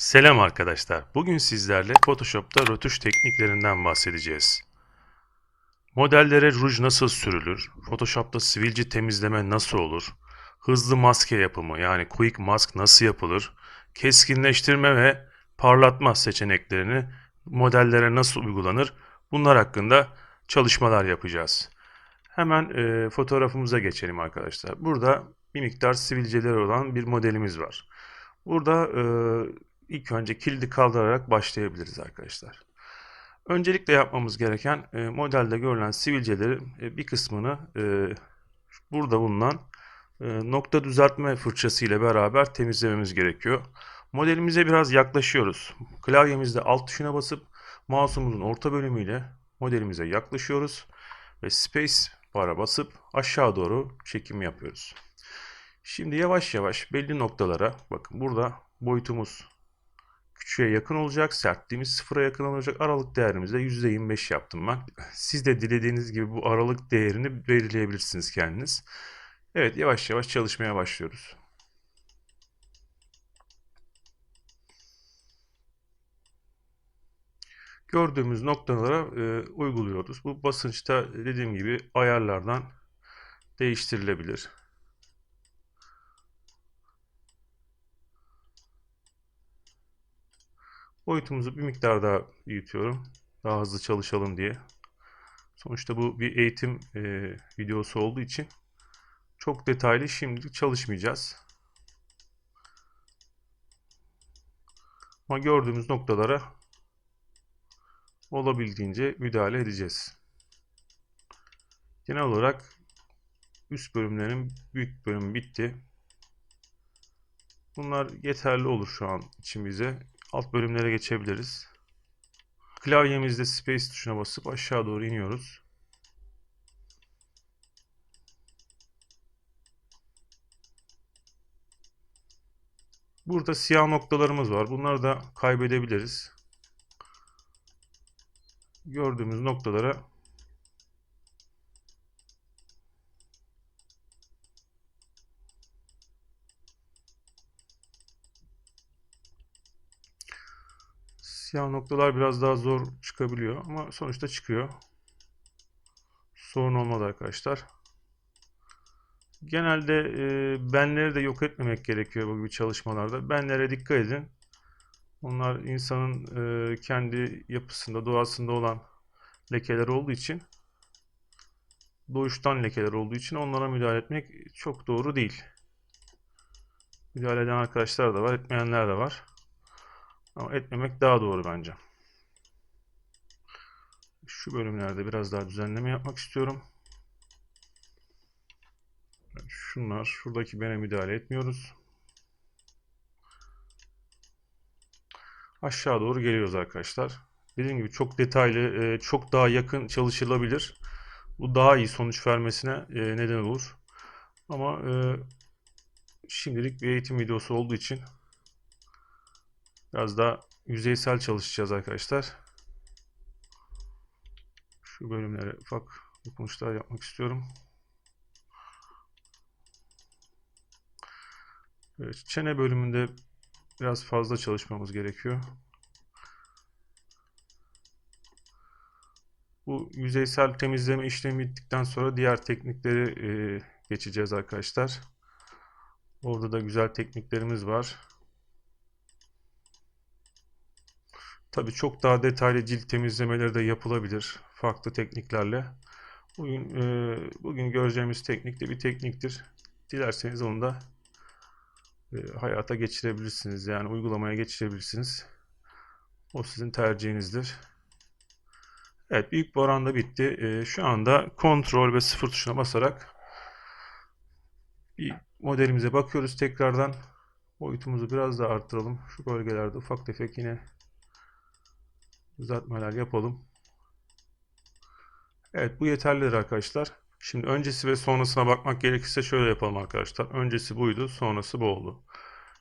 Selam arkadaşlar. Bugün sizlerle Photoshop'ta rötuş tekniklerinden bahsedeceğiz. Modellere ruj nasıl sürülür? Photoshop'ta sivilce temizleme nasıl olur? Hızlı maske yapımı yani quick mask nasıl yapılır? Keskinleştirme ve parlatma seçeneklerini modellere nasıl uygulanır? Bunlar hakkında çalışmalar yapacağız. Hemen e, fotoğrafımıza geçelim arkadaşlar. Burada bir miktar sivilceleri olan bir modelimiz var. Burada e, ilk önce kilidi kaldırarak başlayabiliriz arkadaşlar. Öncelikle yapmamız gereken e, modelde görülen sivilceleri e, bir kısmını e, burada bulunan e, nokta düzeltme fırçası ile beraber temizlememiz gerekiyor. Modelimize biraz yaklaşıyoruz. Klavyemizde alt tuşuna basıp mouse'umuzun orta bölümüyle modelimize yaklaşıyoruz ve space bara basıp aşağı doğru çekim yapıyoruz. Şimdi yavaş yavaş belli noktalara bakın burada boyutumuz küçüğe yakın olacak. Sertliğimiz sıfıra yakın olacak. Aralık değerimizi de %25 yaptım ben. Siz de dilediğiniz gibi bu aralık değerini belirleyebilirsiniz kendiniz. Evet yavaş yavaş çalışmaya başlıyoruz. Gördüğümüz noktalara e, uyguluyoruz. Bu basınçta dediğim gibi ayarlardan değiştirilebilir. Boyutumuzu bir miktar daha büyütüyorum. Daha hızlı çalışalım diye. Sonuçta bu bir eğitim e, videosu olduğu için çok detaylı şimdilik çalışmayacağız. Ama gördüğümüz noktalara olabildiğince müdahale edeceğiz. Genel olarak üst bölümlerin büyük bölümü bitti. Bunlar yeterli olur şu an için bize. Alt bölümlere geçebiliriz. Klavyemizde Space tuşuna basıp aşağı doğru iniyoruz. Burada siyah noktalarımız var. Bunları da kaybedebiliriz. Gördüğümüz noktalara Siyah noktalar biraz daha zor çıkabiliyor ama sonuçta çıkıyor. Sorun olmadı arkadaşlar. Genelde e, benleri de yok etmemek gerekiyor bu gibi çalışmalarda. Benlere dikkat edin. Onlar insanın e, kendi yapısında, doğasında olan lekeler olduğu için doğuştan lekeler olduğu için onlara müdahale etmek çok doğru değil. Müdahale eden arkadaşlar da var, etmeyenler de var. Ama etmemek daha doğru bence. Şu bölümlerde biraz daha düzenleme yapmak istiyorum. Şunlar, şuradaki bene müdahale etmiyoruz. Aşağı doğru geliyoruz arkadaşlar. Dediğim gibi çok detaylı, çok daha yakın çalışılabilir. Bu daha iyi sonuç vermesine neden olur. Ama şimdilik bir eğitim videosu olduğu için Biraz daha yüzeysel çalışacağız arkadaşlar. Şu bölümlere ufak dokunuşlar yapmak istiyorum. Evet, çene bölümünde biraz fazla çalışmamız gerekiyor. Bu yüzeysel temizleme işlemi bittikten sonra diğer teknikleri e, geçeceğiz arkadaşlar. Orada da güzel tekniklerimiz var. Tabii çok daha detaylı cilt temizlemeleri de yapılabilir farklı tekniklerle. Bugün e, bugün göreceğimiz teknik de bir tekniktir. Dilerseniz onu da e, hayata geçirebilirsiniz. Yani uygulamaya geçirebilirsiniz. O sizin tercihinizdir. Evet büyük bir oranda bitti. E, şu anda kontrol ve sıfır tuşuna basarak bir modelimize bakıyoruz tekrardan. Boyutumuzu biraz daha arttıralım. Şu bölgelerde ufak tefek yine düzeltmeler yapalım. Evet bu yeterlidir arkadaşlar. Şimdi öncesi ve sonrasına bakmak gerekirse şöyle yapalım arkadaşlar. Öncesi buydu, sonrası bu oldu.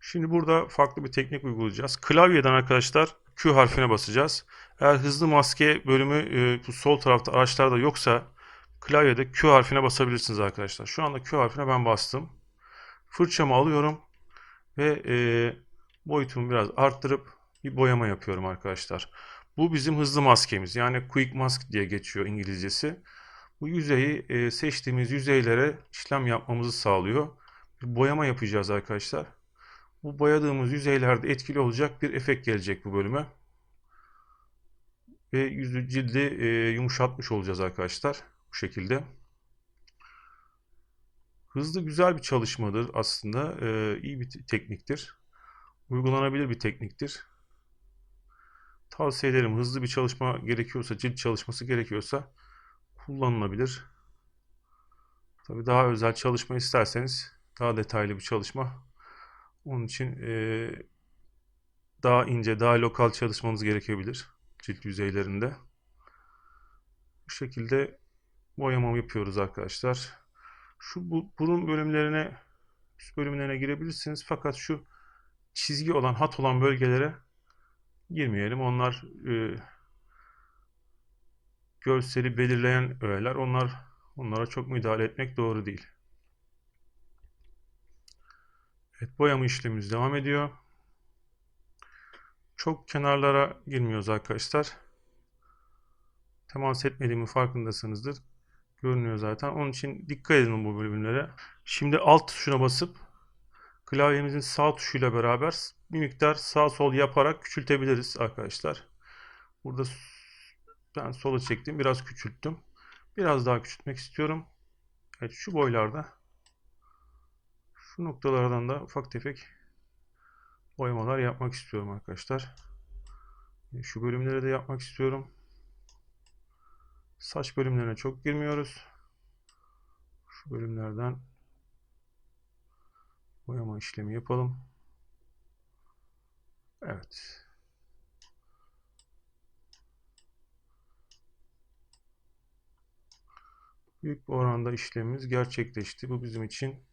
Şimdi burada farklı bir teknik uygulayacağız. Klavyeden arkadaşlar Q harfine basacağız. Eğer hızlı maske bölümü e, sol tarafta araçlarda yoksa klavyede Q harfine basabilirsiniz arkadaşlar. Şu anda Q harfine ben bastım. Fırçamı alıyorum ve e, boyutumu biraz arttırıp bir boyama yapıyorum arkadaşlar. Bu bizim hızlı maskemiz. Yani quick mask diye geçiyor İngilizcesi. Bu yüzeyi e, seçtiğimiz yüzeylere işlem yapmamızı sağlıyor. Bir boyama yapacağız arkadaşlar. Bu boyadığımız yüzeylerde etkili olacak bir efekt gelecek bu bölüme. Ve yüzü cildi e, yumuşatmış olacağız arkadaşlar. Bu şekilde. Hızlı güzel bir çalışmadır aslında. E, iyi bir tekniktir. Uygulanabilir bir tekniktir. Tavsiye ederim. Hızlı bir çalışma gerekiyorsa, cilt çalışması gerekiyorsa kullanılabilir. Tabii daha özel çalışma isterseniz daha detaylı bir çalışma. Onun için e, daha ince, daha lokal çalışmanız gerekebilir cilt yüzeylerinde. Bu şekilde boyama yapıyoruz arkadaşlar. Şu bu, burun bölümlerine, üst bölümlerine girebilirsiniz. Fakat şu çizgi olan, hat olan bölgelere girmeyelim. Onlar e, görseli belirleyen öğeler. Onlar onlara çok müdahale etmek doğru değil. Evet, boyama işlemimiz devam ediyor. Çok kenarlara girmiyoruz arkadaşlar. Temas etmediğimi farkındasınızdır. Görünüyor zaten. Onun için dikkat edin bu bölümlere. Şimdi alt tuşuna basıp klavyemizin sağ tuşuyla beraber bir miktar sağ sol yaparak küçültebiliriz arkadaşlar. Burada ben sola çektim. Biraz küçülttüm. Biraz daha küçültmek istiyorum. Evet şu boylarda şu noktalardan da ufak tefek boyamalar yapmak istiyorum arkadaşlar. Şu bölümleri de yapmak istiyorum. Saç bölümlerine çok girmiyoruz. Şu bölümlerden boyama işlemi yapalım. Evet. Büyük bir oranda işlemimiz gerçekleşti. Bu bizim için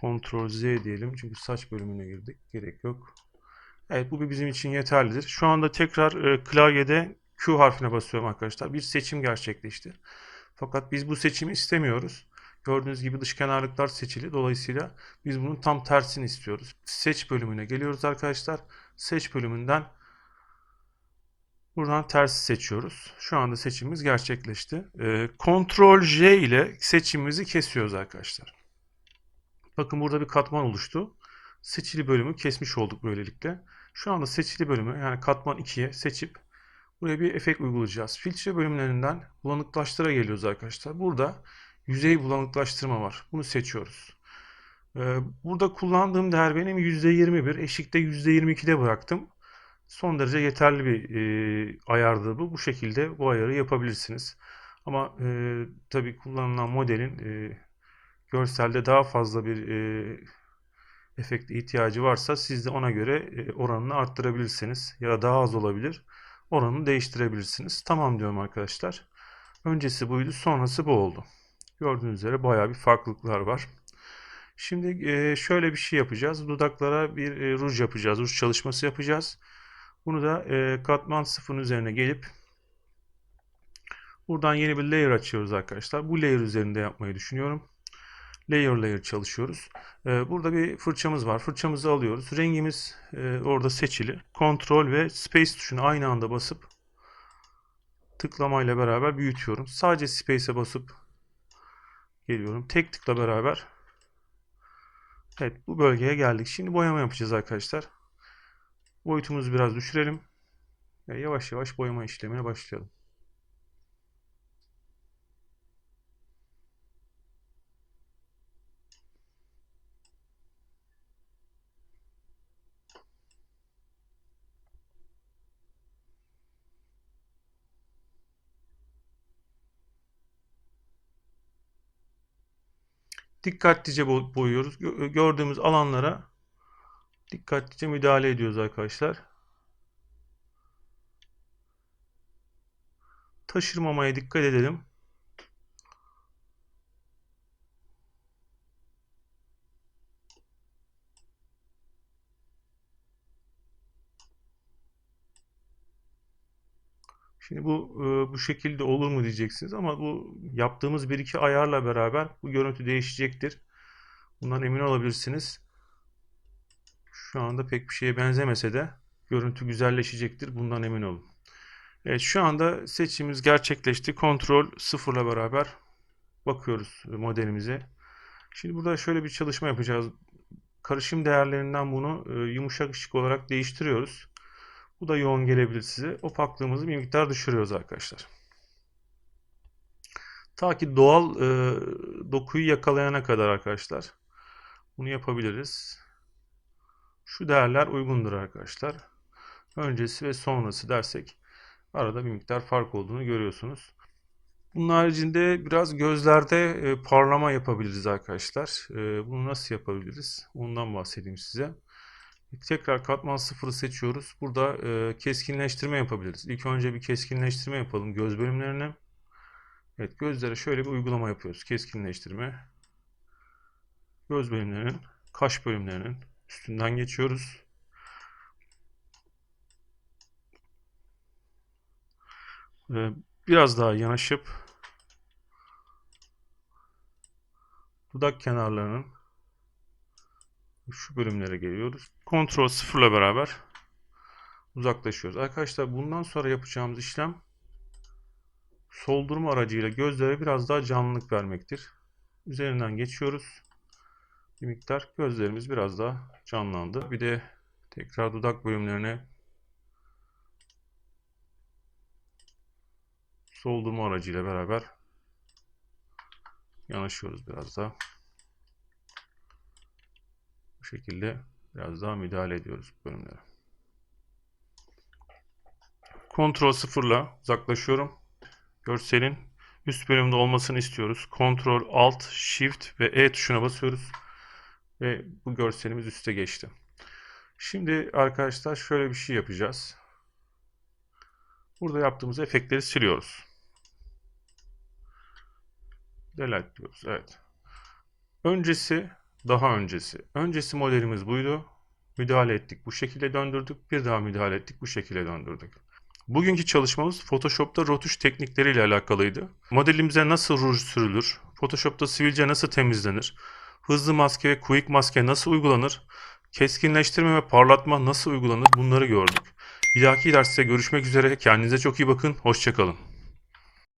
Ctrl Z diyelim. Çünkü saç bölümüne girdik. Gerek yok. Evet bu bizim için yeterlidir. Şu anda tekrar e, klavyede Q harfine basıyorum arkadaşlar. Bir seçim gerçekleşti. Fakat biz bu seçimi istemiyoruz. Gördüğünüz gibi dış kenarlıklar seçili. Dolayısıyla biz bunun tam tersini istiyoruz. Seç bölümüne geliyoruz arkadaşlar. Seç bölümünden buradan tersi seçiyoruz. Şu anda seçimimiz gerçekleşti. E, Ctrl J ile seçimimizi kesiyoruz arkadaşlar. Bakın burada bir katman oluştu. Seçili bölümü kesmiş olduk böylelikle. Şu anda seçili bölümü yani katman 2'ye seçip buraya bir efekt uygulayacağız. Filtre bölümlerinden bulanıklaştıra geliyoruz arkadaşlar. Burada yüzey bulanıklaştırma var. Bunu seçiyoruz. Ee, burada kullandığım değer benim %21. Eşikte %22'de bıraktım. Son derece yeterli bir e, ayardı bu. Bu şekilde bu ayarı yapabilirsiniz. Ama e, tabii kullanılan modelin e, görselde daha fazla bir e, ihtiyacı varsa siz de ona göre e, oranını arttırabilirsiniz ya da daha az olabilir. Oranını değiştirebilirsiniz. Tamam diyorum arkadaşlar. Öncesi buydu, sonrası bu oldu. Gördüğünüz üzere bayağı bir farklılıklar var. Şimdi e, şöyle bir şey yapacağız. Dudaklara bir e, ruj yapacağız. Ruj çalışması yapacağız. Bunu da e, katman sıfırın üzerine gelip buradan yeni bir layer açıyoruz arkadaşlar. Bu layer üzerinde yapmayı düşünüyorum layer layer çalışıyoruz. Burada bir fırçamız var. Fırçamızı alıyoruz. Rengimiz orada seçili. Ctrl ve Space tuşuna aynı anda basıp tıklamayla beraber büyütüyorum. Sadece Space'e basıp geliyorum. Tek tıkla beraber Evet bu bölgeye geldik. Şimdi boyama yapacağız arkadaşlar. Boyutumuzu biraz düşürelim. Ve yavaş yavaş boyama işlemine başlayalım. Dikkatlice boyuyoruz. Gördüğümüz alanlara dikkatlice müdahale ediyoruz arkadaşlar. Taşırmamaya dikkat edelim. Şimdi bu e, bu şekilde olur mu diyeceksiniz ama bu yaptığımız bir iki ayarla beraber bu görüntü değişecektir. Bundan emin olabilirsiniz. Şu anda pek bir şeye benzemese de görüntü güzelleşecektir. Bundan emin olun. Evet şu anda seçimimiz gerçekleşti. Kontrol sıfırla beraber bakıyoruz modelimize. Şimdi burada şöyle bir çalışma yapacağız. Karışım değerlerinden bunu e, yumuşak ışık olarak değiştiriyoruz. Bu da yoğun gelebilir size. Opaklığımızı bir miktar düşürüyoruz arkadaşlar. Ta ki doğal e, dokuyu yakalayana kadar arkadaşlar. Bunu yapabiliriz. Şu değerler uygundur arkadaşlar. Öncesi ve sonrası dersek arada bir miktar fark olduğunu görüyorsunuz. Bunun haricinde biraz gözlerde e, parlama yapabiliriz arkadaşlar. E, bunu nasıl yapabiliriz? Ondan bahsedeyim size. Tekrar katman sıfırı seçiyoruz. Burada e, keskinleştirme yapabiliriz. İlk önce bir keskinleştirme yapalım göz bölümlerine. Evet gözlere şöyle bir uygulama yapıyoruz. Keskinleştirme. Göz bölümlerinin, kaş bölümlerinin üstünden geçiyoruz. Ee, biraz daha yanaşıp dudak kenarlarının şu bölümlere geliyoruz. Kontrol sıfırla beraber uzaklaşıyoruz. Arkadaşlar bundan sonra yapacağımız işlem soldurma aracıyla gözlere biraz daha canlılık vermektir. Üzerinden geçiyoruz. Bir miktar gözlerimiz biraz daha canlandı. Bir de tekrar dudak bölümlerine soldurma aracıyla beraber yanaşıyoruz biraz daha. Bu şekilde biraz daha müdahale ediyoruz bölümlere. Kontrol sıfırla uzaklaşıyorum. Görselin üst bölümde olmasını istiyoruz. Kontrol Alt Shift ve E tuşuna basıyoruz. Ve bu görselimiz üste geçti. Şimdi arkadaşlar şöyle bir şey yapacağız. Burada yaptığımız efektleri siliyoruz. Delete diyoruz. Evet. Öncesi, daha öncesi. Öncesi modelimiz buydu. Müdahale ettik. Bu şekilde döndürdük. Bir daha müdahale ettik. Bu şekilde döndürdük. Bugünkü çalışmamız Photoshop'ta rotuş teknikleriyle alakalıydı. Modelimize nasıl ruj sürülür? Photoshop'ta sivilce nasıl temizlenir? Hızlı maske ve quick maske nasıl uygulanır? Keskinleştirme ve parlatma nasıl uygulanır? Bunları gördük. Bir dahaki derste görüşmek üzere. Kendinize çok iyi bakın. Hoşçakalın.